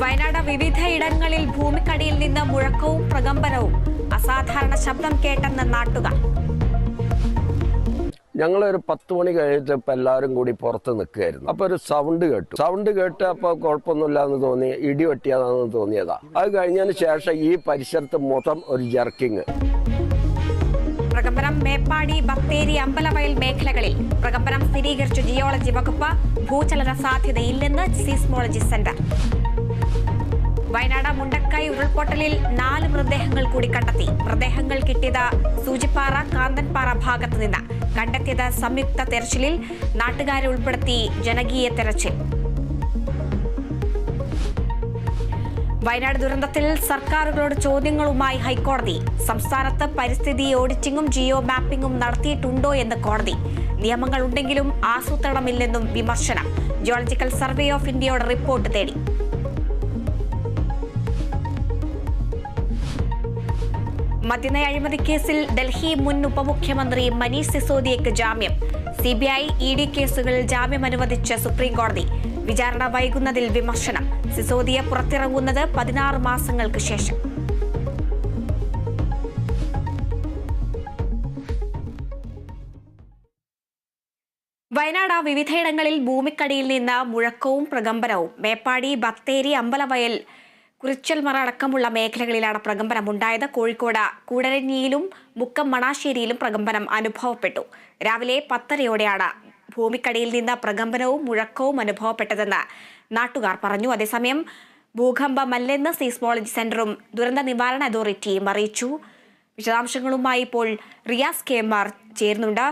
വിവിധയിടങ്ങളിൽ ഭൂമിക്കടിയിൽ നിന്ന് മുഴക്കവും പ്രകമ്പനവും. അസാധാരണ ശബ്ദം കേട്ടെന്ന് നാട്ടുകാർ. ഞങ്ങളൊരു പത്ത് മണി കഴിഞ്ഞപ്പോൾ എല്ലാവരും കൂടി പുറത്ത് നിൽക്കുകയായിരുന്നു. അപ്പോൾ ഒരു സൗണ്ട് കേട്ടു. സൗണ്ട് കേട്ട് അപ്പോൾ കുഴപ്പമൊന്നുമില്ല എന്ന് തോന്നി ഇടി വെട്ടിയതാണെന്ന് തോന്നിയതാ. അത് കഴിഞ്ഞതിന് ശേഷം ഈ പരിസരത്ത് മൊത്തം ഒരു ജർക്കിങ് പ്രകമ്പനം മേപ്പാടി ബത്തേരി അമ്പലവയൽ മേഖലകളിൽ. പ്രകമ്പനം സ്ഥിരീകരിച്ചു ജിയോളജി വകുപ്പ്. ഭൂചലന സാധ്യതയില്ലെന്ന് സീസ്മോളജി സെന്റർ. വയനാട് മുണ്ടക്കൈ ഉരുൾപൊട്ടലിൽ നാല് മൃതദേഹങ്ങൾ കൂടി കണ്ടെത്തി. മൃതദേഹങ്ങൾ കിട്ടിയത് സൂചിപ്പാറ കാന്തൻപാറ ഭാഗത്തു നിന്ന്. കണ്ടെത്തിയത് സംയുക്ത തെരച്ചിലിൽ നാട്ടുകാരെ ഉൾപ്പെടുത്തി ജനകീയ തെരച്ചിൽ. വയനാട് ദുരന്തത്തിൽ സർക്കാരുകളോട് ചോദ്യങ്ങളുമായി ഹൈക്കോടതി. സംസ്ഥാനത്ത് പരിസ്ഥിതി ഓഡിറ്റിംഗും ജിയോ മാപ്പിംഗും നടത്തിയിട്ടുണ്ടോ എന്ന് കോടതി. നിയമങ്ങൾ ഉണ്ടെങ്കിലും ആസൂത്രണമില്ലെന്നും വിമർശനം. ജിയോളജിക്കൽ സർവേ ഓഫ് ഇന്ത്യയുടെ റിപ്പോർട്ട് തേടി. മദ്യനയ അഴിമതി കേസിൽ ഡൽഹി മുൻ ഉപമുഖ്യമന്ത്രി മനീഷ് സിസോദിയയ്ക്ക് ജാമ്യം. C B I E D കേസുകളിൽ ജാമ്യം അനുവദിച്ച സുപ്രീംകോടതി വിചാരണ വൈകുന്നതിൽ വിമർശനം. സിസോദിയ പുറത്തിറങ്ങുന്നത് പതിനാറ് മാസങ്ങൾക്ക് ശേഷം. വയനാട് വിവിധയിടങ്ങളിൽ ഭൂമിക്കടിയിൽ നിന്ന് മുഴക്കവും പ്രകമ്പനവും. മേപ്പാടി ബത്തേരി അമ്പലവയൽ കുറിച്ചൽമറ അടക്കമുള്ള മേഖലകളിലാണ് പ്രകമ്പനം ഉണ്ടായത്. കോഴിക്കോട് കൂടരഞ്ഞിയിലും മുക്കം മണാശ്ശേരിയിലും പ്രകമ്പനം അനുഭവപ്പെട്ടു. രാവിലെ പത്തരയോടെയാണ് ഭൂമിക്കടിയിൽ നിന്ന് പ്രകമ്പനവും മുഴക്കവും അനുഭവപ്പെട്ടതെന്ന് നാട്ടുകാർ പറഞ്ഞു. അതേസമയം ഭൂകമ്പമല്ലെന്ന് സീസ്മോളജി സെന്ററും ദുരന്ത നിവാരണ അതോറിറ്റിയും അറിയിച്ചു. വിശദാംശങ്ങളുമായി ഇപ്പോൾ റിയാസ് കെ. ചേരുന്നുണ്ട്.